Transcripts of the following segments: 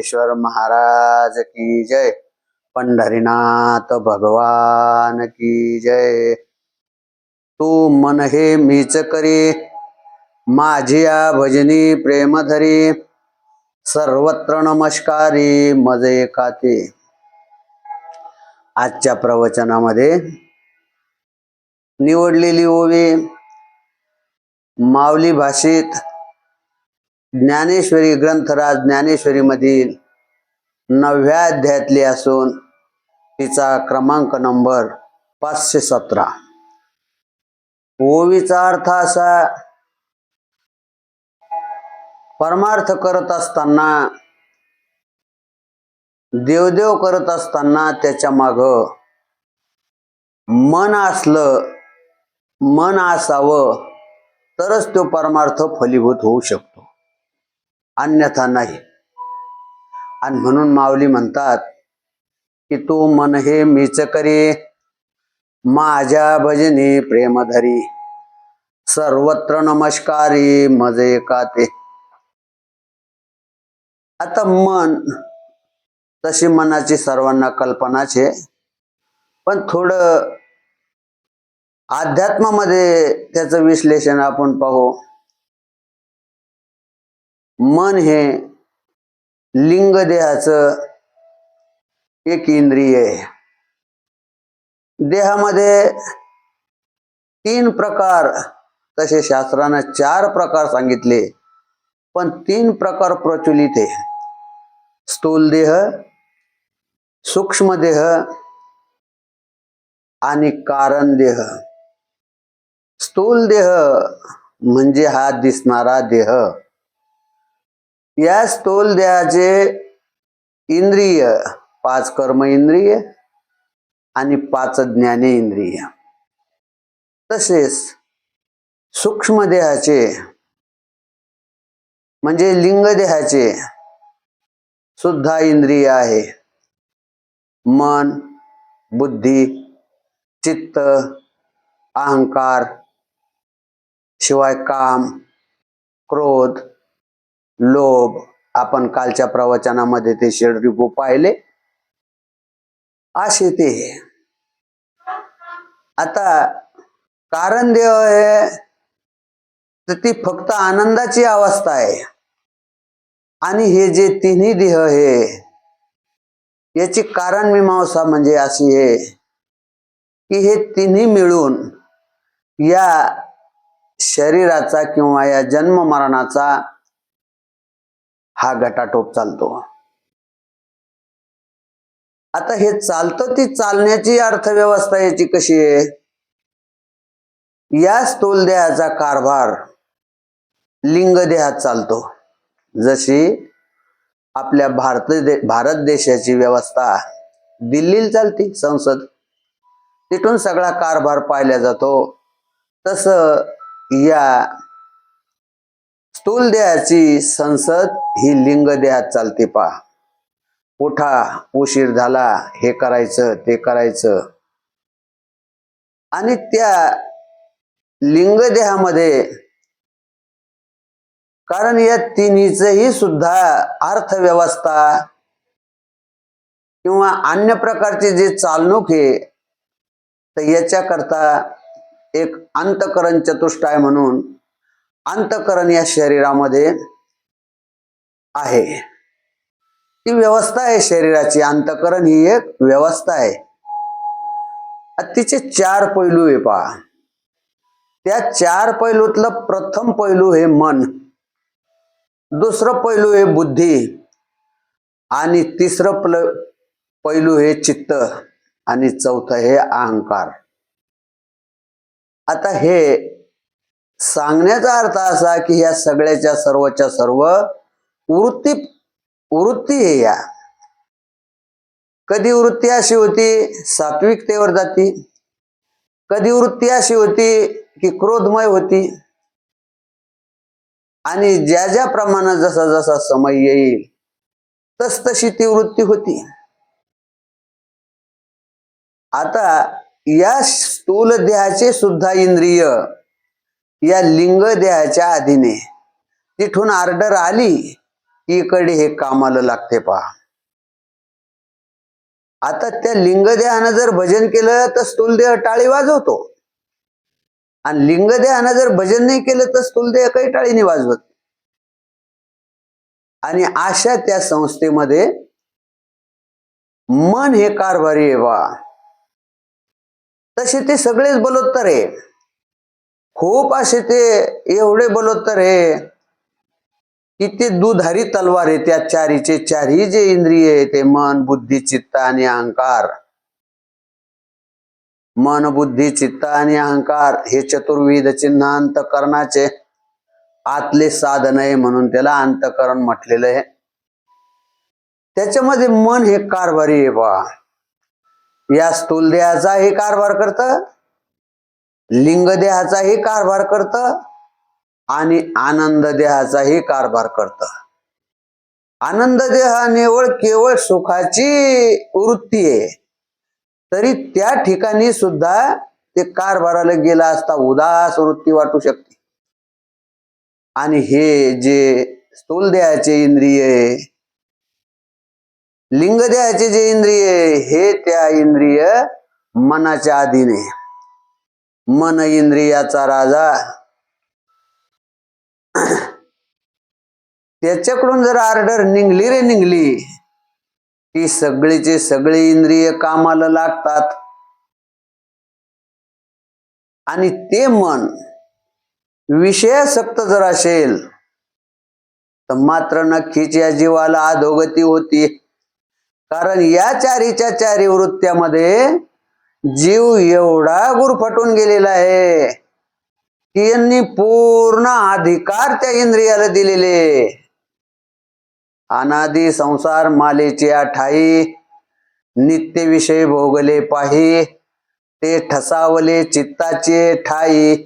ज्ञानेश्वर महाराज की जय। पंढरीनाथ भगवान की जय। तू मन हे मीच करी माझिया भजनी प्रेमधरी सर्वत्र नमस्कारी मजे काते आजच्या प्रवचनामध्ये निवडलेली ओवी मावली भाषेत ज्ञानेश्वरी ग्रंथराज ज्ञानेश्वरी मधील नवव्या अध्यायातली असून तिचा क्रमांक नंबर पाचशे सतरा. ओवीचा अर्थ असा परमार्थ करत असताना देवदेव करत असताना त्याच्या माग मन असलं मन असावं तरच तो परमार्थ फलीभूत होऊ शकतो. अन्यथा नाही. आणि म्हणून माऊली म्हणतात की तू मन हे मीच करी माझ्या भजनी प्रेमधरी. सर्वत्र नमस्कारी मजे काते. आता मन तशी मनाची सर्वांना कल्पनाच आहे. पण थोडं अध्यात्मामध्ये त्याचं विश्लेषण आपण पाहू. मन हे लिंग देहाचं एक इंद्रिय आहे. देहामध्ये तीन प्रकार तसे शास्त्रानं चार प्रकार सांगितले पण तीन प्रकार प्रचलित आहे. स्थूल देह सूक्ष्म देह आणि कारण देह. स्थूल देह म्हणजे हा दिसणारा देह. या स्थूल देहाचे इंद्रिय पाच कर्म इंद्रिय आणि पाच ज्ञाने इंद्रिय. तसेच सूक्ष्म देहाचे म्हणजे लिंग देहाचे सुद्धा इंद्रिय आहे. मन बुद्धी चित्त अहंकार शिवाय काम क्रोध लोभ. आपण कालच्या प्रवचनामध्ये ते षडरिपू पाहिले. असे ते आता कारण देव आहे तर ती फक्त आनंदाची अवस्था आहे. आणि हे जे तिन्ही देह हे याची कारण मीमांसा म्हणजे अशी आहे की हे तिन्ही मिळून या शरीराचा किंवा या जन्म मरणाचा हा गटाटोप चालतो. आता हे चालतं ती चालण्याची अर्थव्यवस्था याची कशी आहे? या स्थूल देहाचा कारभार लिंग देहात चालतो. जशी आपल्या भारत दे भारत देशाची व्यवस्था दिल्लीला चालती संसद. तिथून सगळा कारभार पाहिला जातो. तस या स्थूल देहाची संसद ही लिंग देहात चालते पा उठा उशीर झाला हे करायचं ते करायचं. आणि त्या लिंग देहामध्ये कारण या तिन्हीचही सुद्धा अर्थव्यवस्था किंवा अन्य प्रकारची जे चालणूक आहे तर याच्याकरता एक अंतकरण चतुष्टाय म्हणून अंतकरण या शरीरामध्ये आहे. ती व्यवस्था आहे शरीराची. अंतकरण ही एक व्यवस्था आहे. तिचे चार पैलू आहे पहा. त्या चार पैलूतलं प्रथम पैलू हे मन. दुसरं पैलू हे बुद्धी. आणि तिसरं प्ल पैलू हे चित्त. आणि चौथं हे अहंकार. आता हे सांगण्याचा अर्थ असा की या सगळ्याच्या सर्वच्या सर्व वृत्ती वृत्ती हे या. कधी वृत्ती अशी होती सात्विकतेवर जाती. कधी वृत्ती अशी होती की क्रोधमय होती. आणि ज्या ज्या प्रमाणात जसा जसा समय येईल तस तशी ती वृत्ती होती. आता या स्थूल देहाचे सुद्धा इंद्रिय या लिंग देहाच्या अधीने तिथून ऑर्डर आली इकडे हे कामाला लागते पहा. आता त्या लिंगदेहानं जर भजन केलं तर स्थूलदेह टाळी वाजवतो. आणि लिंगदेहानं जर भजन नाही केलं तर स्थूलदेह काही टाळीने वाजवत. आणि अशा त्या संस्थेमध्ये मन हे कारभारी आहे बा. तसे ते सगळेच बलोत्तर आहे. खूप असे ते एवढे बलोत्तर हे की ते दुधारी तलवार आहे त्या चारीचे चारी जे इंद्रिय आहे ते मन बुद्धी चित्त आणि अहंकार. मन बुद्धी चित्त आणि अहंकार हे चतुर्विध चिन्ह अंतकरणाचे आतले साधन आहे म्हणून त्याला अंतकरण म्हटलेलं आहे. त्याच्यामध्ये मन हे कारभारी आहे बा. या स्थूल देहाचा हे कारभार करत लिंग देहाचाही कारभार करत आणि आनंद देहाचाही कारभार करत. आनंद देह निवळ केवळ सुखाची वृत्ती आहे. तरी त्या ठिकाणी सुद्धा ते कारभाराला गेला असता उदास वृत्ती वाटू शकते. आणि हे जे स्थूल देहाचे इंद्रिय लिंगदेहाचे लिंग देहाचे जे इंद्रिय आहे, हे त्या इंद्रिय मनाच्या अधीन आहे. मन इंद्रियाचा राजा. त्याच्याकडून जर ऑर्डर निघली रे निघली ती सगळीचे सगळे इंद्रिय कामाला लागतात. आणि ते मन विषयासक्त जर असेल तर मात्र नक्कीच या जीवाला अधोगती होती. कारण या चारीच्या चारी वृत्त्यामध्ये जीव एवढा गुरफटून गेलेला आहे की यांनी पूर्ण अधिकार त्या इंद्रियाला दिलेले. अनादी संसार मालेची ठाई नित्य विषय भोगले पाही ते ठसावले चित्ताचे ठाई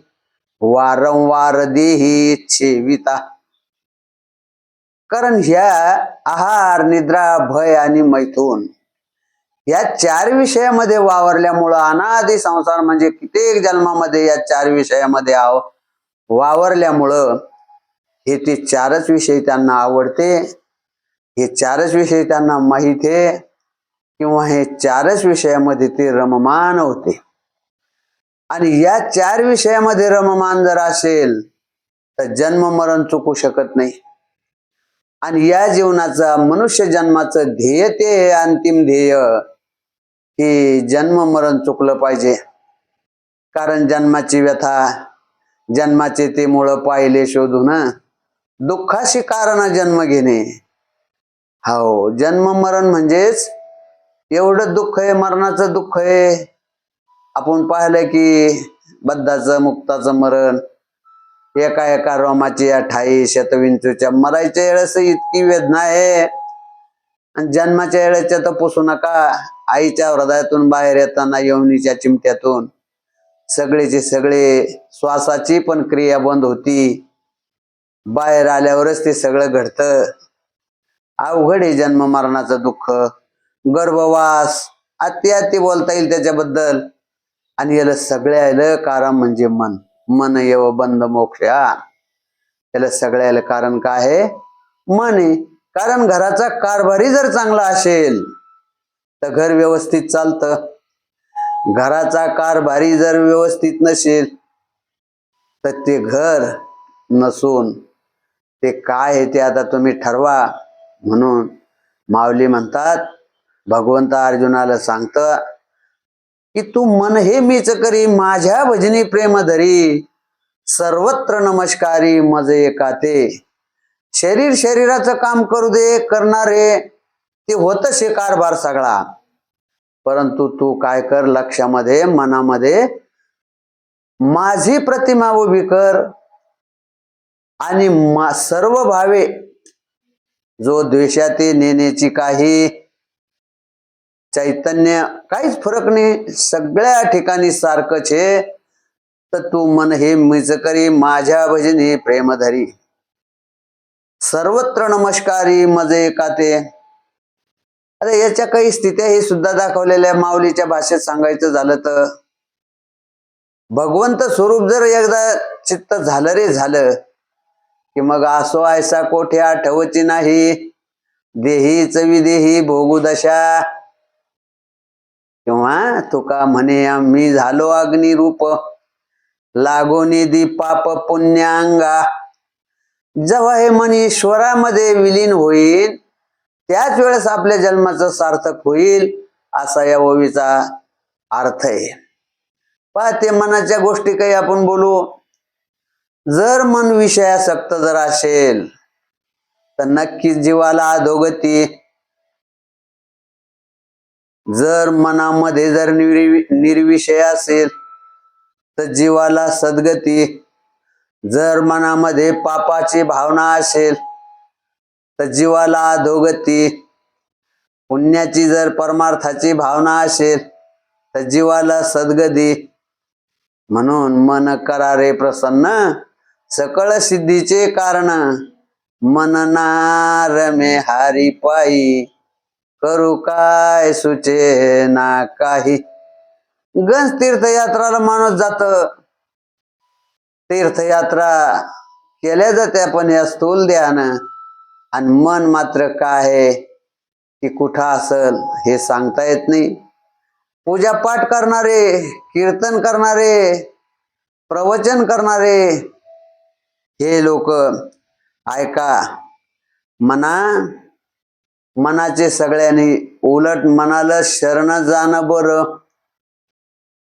वारंवार देही छेविता. कारण ह्या आहार निद्रा भय आणि मैथून या चार विषयामध्ये वावरल्यामुळं अनादी संसार म्हणजे कित्येक जन्मामध्ये या चार विषयामध्ये आव वावरल्यामुळं हे ते चारच विषय त्यांना आवडते. हे चारच विषय त्यांना माहीत आहे. किंवा हे चारच विषयामध्ये ते रममान होते. आणि या चार विषयामध्ये रममान जर असेल तर जन्म मरण चुकू शकत नाही. आणि या जीवनाचा मनुष्य जन्माचं ध्येय ते अंतिम ध्येय. की जन्म मरण चुकलं पाहिजे. कारण जन्माची व्यथा जन्माचे ते मुळ पाहिले शोधून दुःखाशी कारण जन्म घेणे. हो जन्म मरण म्हणजेच एवढं दुःख आहे मरणाचं दुःख आहे. आपण पाहिलं की बद्धाचं मुक्ताचं मरण एका एका रोमाची अठाई शतविंचूच्या मरायच्या वेळेस इतकी वेदना आहे. आणि जन्माच्या वेळेच्या तर पुसू नका. आईच्या हृदयातून बाहेर येताना यवनीच्या चिमट्यातून. सगळेचे सगळे श्वासाची पण क्रिया बंद होती. बाहेर आल्यावरच ते सगळं घडतं. अवघड आहे जन्म मरणाचं दुःख. गर्भवास. अति अति बोलता येईल त्याच्याबद्दल. आणि याला सगळ्याला कारण म्हणजे मन. मन येव बंद मोक्ष. याला सगळ्याला कारण काय आहे? मन आहे. कारण घराचा कारभारी जर चांगला असेल तर घर व्यवस्थित चालतं. घराचा कारभारी जर व्यवस्थित नसेल तर ते घर नसून ते काय आहे ते आता तुम्ही ठरवा म्हणून माऊली म्हणतात भगवंत अर्जुनाला सांगत की तू मन हे मीच करी माझ्या भजनी प्रेम धरी सर्वत्र नमस्कारी मज एकाते शरीर शरीराचं काम करू दे करणारे ते होत शे कारभार सगळा. परंतु तू काय कर लक्षामध्ये मनामध्ये माझी प्रतिमा उभी कर आणि मा सर्व भावे जो द्वेषाते नेण्याची काही चैतन्य काहीच फरक नाही सगळ्या ठिकाणी सारखंच आहे. तर तू मन हे मीच करी माझ्या भजनी प्रेमधरी. सर्वत्र नमस्कारी मजे काते. अरे याच्या काही स्थित्या हे सुद्धा दाखवलेल्या माऊलीच्या भाषेत सांगायचं झालं तर? भगवंत स्वरूप जर एकदा चित्त झालं रे झालं की मग असो ऐसा कोठे आठवची नाही देहीच विदेही भोगू दशा. किंवा तुका म्हणे मी झालो अग्निरूप लागोनी दीपाप पुण्यांगा. जेव्हा हे मन ईश्वरामध्ये विलीन होईल त्याच वेळेस आपल्या जन्माचं सार्थक होईल असा या ओवीचा अर्थ आहे. पहा ते मनाच्या गोष्टी काही आपण बोलू. जर मन विषयासक्त जर असेल तर नक्कीच जीवाला अधोगती. जर मनामध्ये जर निर्वि निर्विषय असेल तर जीवाला सद्गती. जर मनामध्ये पापाची भावना असेल तर जीवाला अधोगती. पुण्याची जर परमार्थाची भावना असेल तर जीवाला सद्गती. म्हणून मन करारे प्रसन्न सकळ सिद्धीचे कारण. मननार मे हारी पायी करू काय सुचे ना काही. गंज तीर्थयात्राला माणूस जात. तीर्थयात्रा केल्या जाते पण या स्थूल ध्यान आणि मन मात्र काय आहे की कुठं असल हे सांगता येत नाही. पूजा पाठ करणारे कीर्तन करणारे प्रवचन करणारे हे लोक ऐका मना मनाचे सगळ्यांनी उलट मनाला शरण जाणं बरं.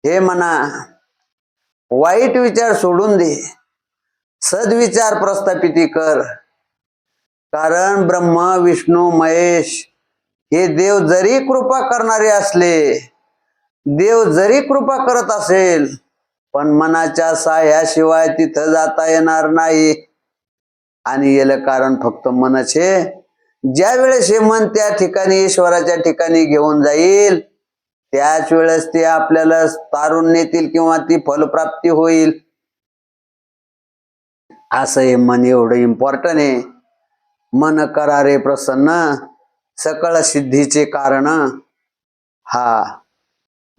हे म्हणा वाईट विचार सोडून दे. सद्विचार प्रस्थापिती कर. कारण ब्रह्म विष्णू महेश हे देव जरी कृपा करणारे असले देव जरी कृपा करत असेल पण मनाच्या साह्याशिवाय तिथं जाता येणार नाही. आणि याला कारण फक्त मनाचे ज्या वेळेस हे मन त्या ठिकाणी ईश्वराच्या ठिकाणी घेऊन जाईल त्याच वेळेस ते आपल्याला तारून नेतील किंवा ती फलप्राप्ती होईल. असं हे मन एवढं इम्पॉर्टंट आहे. मन करारे प्रसन्न सकळ सिद्धीचे कारण हा.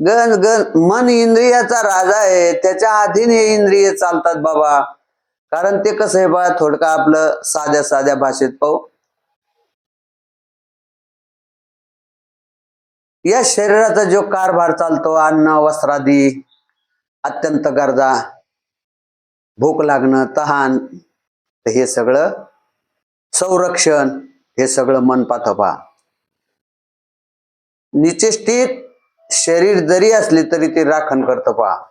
गण गण मन इंद्रियाचा राजा आहे त्याच्या अधीन हे इंद्रिय चालतात बाबा. कारण ते कसं आहे बा थोडकं आपलं साध्या साध्या भाषेत पाहू. या शरीराचा जो कारभार चालतो अन्न वस्त्रादी अत्यंत गरजा भूक लागणं तहान हे सगळं संरक्षण हे सगळं मन पाथोपा पहा निचेष्टित शरीर जरी असले तरी ते राखण करतं पहा.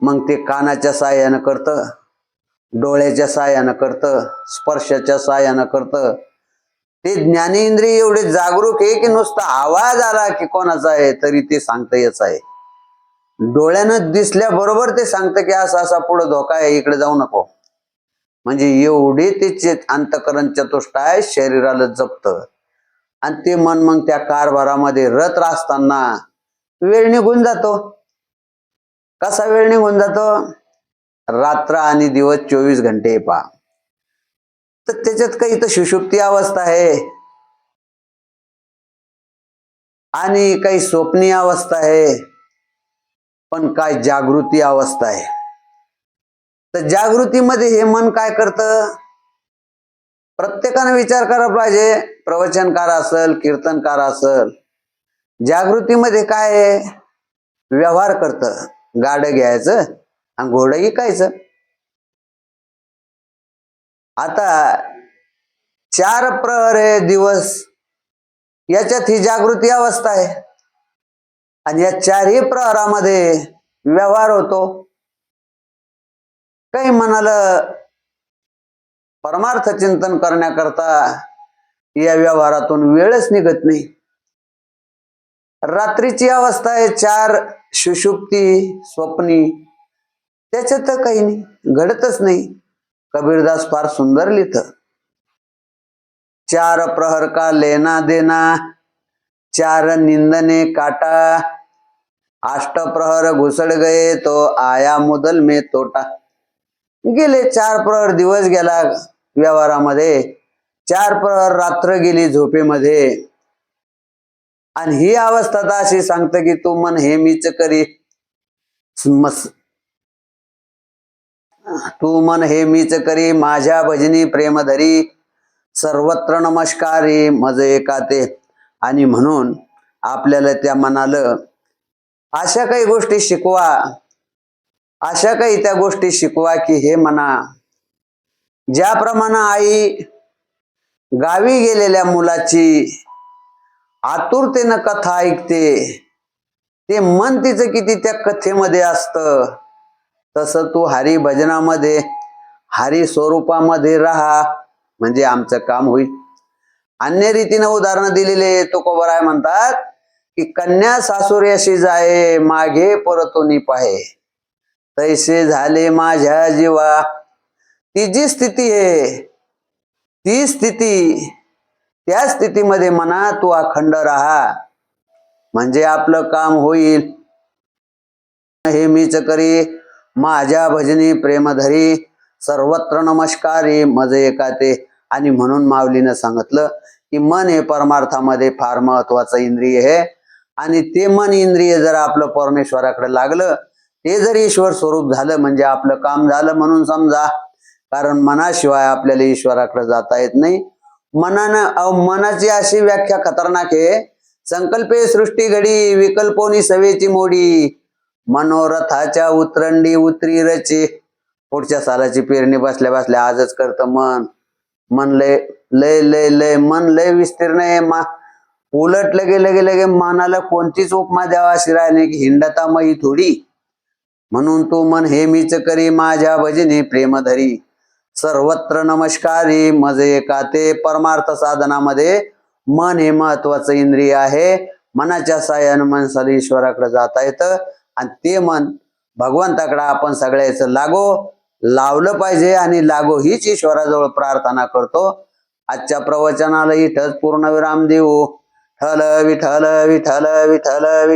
मग ते कानाच्या साह्यानं करतं डोळ्याच्या साह्यानं करतं स्पर्शाच्या साह्यानं करतं ते ज्ञानेंद्रिय एवढे जागरूक आहे की नुसता आवाज आला की कोणाचा आहे तरी ते सांगता येच आहे. डोळ्यानं दिसल्याबरोबर ते सांगतं की असा असा पुढे धोका आहे इकडे जाऊ नको. म्हणजे एवढे ते अंतकरण चतुष्टाय शरीराला जपत. आणि ते मन मग त्या कारभारामध्ये रत असताना वेळ निघून जातो. कसा वेळ निघून जातो? रात्र आणि दिवस चोवीस घंटे पा तर त्याच्यात काही इथं सुषुप्ती अवस्था आहे. आणि काही स्वप्नी अवस्था आहे. पण काय जागृती अवस्था आहे. तर जागृतीमध्ये हे मन काय करतं? प्रत्येकाने विचार करायला पाहिजे. प्रवचनकार असल कीर्तनकार असल. जागृतीमध्ये काय व्यवहार करतं. गाडं घ्यायचं आणि घोडं इकायचं आता चार प्रहर आहे दिवस याच्यात ही जागृती अवस्था आहे. आणि या चारही प्रहरामध्ये व्यवहार होतो. काही मनाला परमार्थ चिंतन करण्याकरता या व्यवहारातून वेळच निघत नाही. रात्रीची अवस्था आहे चार सुषुप्ती स्वप्नी त्याच्यात तर काही नाही घडतच नाही. कबीरदास फार सुंदर लिहित चार प्रहर का लेना देना चार निंदने काटा. अष्ट प्रहर घुसड गए तो आया मुदल मे तोटा. गेले चार प्रहर दिवस गेला व्यवहारामध्ये. चार प्रहर रात्र गेली झोपेमध्ये. आणि ही अवस्था तर अशी सांगतं की तू मन हे मीच करी. मस तू मन हे मीच करी माझ्या भजनी प्रेमधरी सर्वत्र नमस्कारी मज एकाते. आणि म्हणून आपल्याला त्या मनाला अशा काही गोष्टी शिकवा अशा काही त्या गोष्टी शिकवा की हे म्हणा ज्याप्रमाणे आई गावी गेलेल्या मुलाची आतुरतेनं कथा ऐकते ते मन तिचं किती त्या कथेमध्ये असतं. तसं तू हरी भजनामध्ये हरी स्वरूपामध्ये राहा म्हणजे आमचं काम होईल. अन्य रीतीनं उदाहरणं दिलेले तुकोबराय म्हणतात की कन्या सासुर्याशी जाये मागे परतोनी पाहे तैसे झाले माझ्या जीवा. ती जी स्थिती आहे ती स्थिती त्या स्थितीमध्ये म्हणा तू अखंड राहा. म्हणजे आपलं काम होईल. हे मीच करी माझ्या भजनी प्रेमधरी सर्वत्र नमस्कारी मज एकाते. आणि म्हणून माऊलीनं सांगितलं की मन हे परमार्थामध्ये फार महत्वाचं इंद्रिय आहे. आणि ते मन इंद्रिय जर आपलं परमेश्वराकडे लागलं ते जर ईश्वर स्वरूप झालं म्हणजे आपलं काम झालं म्हणून समजा. कारण मनाशिवाय आपल्याला ईश्वराकडे जाता येत नाही. मनानं मनाची अशी व्याख्या खतरनाक आहे. संकल्पे सृष्टी घडी विकल्पोनी सवेची मोडी. मनोरथाच्या उतरंडी उतरी रची पुढच्या सालाची पेरणी बसल्या बसल्या आजच करतं मन. मन लय लय लय लय मन लय विस्तीर्ण आहे मा. उलट लगे लगे लगे मनाला कोणतीच उपमा द्यावा अशी राहणे की हिंडता मही थोडी. म्हणून तू मन हे मीच करी माझ्या भजनी प्रेमधरी सर्वत्र नमस्कारी का ते परमार्थ साधनामध्ये. मन हे महत्वाचं इंद्रिय आहे. मनाच्या साह्यानं माणसाला ईश्वराकडे जाता येतं. आणि ते मन भगवंताकडे आपण सगळ्याचं लागो लावलं पाहिजे आणि लागो हीच ईश्वराजवळ प्रार्थना करतो. आजच्या प्रवचनाला इथंच पूर्ण विराम देऊ. ठल विठल विठल विठल विठल